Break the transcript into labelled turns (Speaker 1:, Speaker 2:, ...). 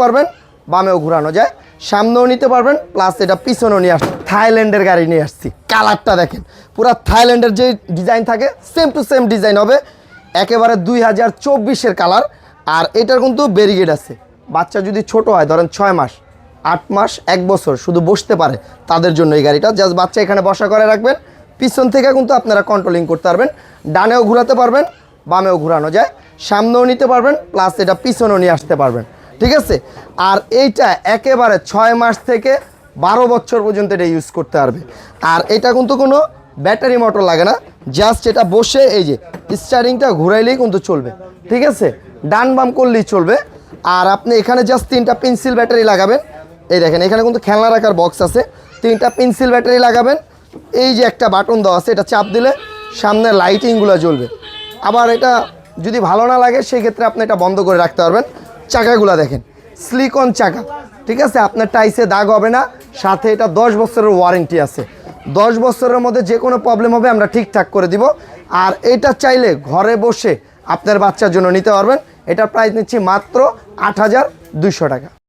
Speaker 1: পারবেন, বামেও ঘোরানো যায়, সামনেও নিতে পারবেন প্লাস এটা পিছনেও নিয়ে আসছে থাইল্যান্ডের গাড়ি নিয়ে আসছি। কালারটা দেখেন, পুরো থাইল্যান্ডের যে ডিজাইন থাকে সেম টু সেম ডিজাইন হবে, একেবারে দুই হাজার চব্বিশের কালার আর এটার কিন্তু ব্যারিগেড আছে। বাচ্চা যদি ছোট হয়, ধরেন ছয় মাস, আট মাস, এক বছর শুধু বসতে পারে, তাদের জন্য এই গাড়িটা। জাস্ট বাচ্চা এখানে বসা করে রাখবেন, পিছন থেকে কিন্তু আপনারা কন্ট্রোলিং করতে পারবেন, ডানেও ঘোরাতে পারবেন, বামেও ঘোরানো যায়, সামনেও নিতে পারবেন প্লাস এটা পিছনেও নিয়ে আসতে পারবেন। ঠিক আছে? আর এইটা একেবারে ছয় মাস থেকে বারো বছর পর্যন্ত এটা ইউজ করতে পারবে। আর এটা কিন্তু কোনো ব্যাটারি মোটর লাগে না জাস্ট এটা বসে এই যে স্টারিংটা ঘুরাইলেই কিন্তু চলবে। ঠিক আছে? ডান বাম করলেই চলবে। আর আপনি এখানে জাস্ট তিনটা পেন্সিল ব্যাটারি লাগাবেন। এই দেখেন, এখানে কিন্তু খেলনা রাখার বক্স আছে। তিনটা পেন্সিল ব্যাটারি লাগাবেন। এই যে একটা বাটন দেওয়া আছে, এটা চাপ দিলে সামনে লাইটিংগুলো জ্বলবে। আবার এটা যদি ভালো না লাগে সেই ক্ষেত্রে আপনি এটা বন্ধ করে রাখতে পারবেন। চাকাগুলো দেখেন। স্লিকন চাকা। ঠিক আছে? আপনার টাইসে দাগ হবে না। সাথে এটা দশ বছরের ওয়ারেন্টি আছে। দশ বছরের মধ্যে যে কোনো প্রবলেম হবে, আমরা ঠিকঠাক করে দিব। আর এটা চাইলে ঘরে বসে আপনার বাচ্চার জন্য নিতে পারবেন। এটা প্রাইস নিচ্ছি মাত্র আট হাজার দুইশো টাকা।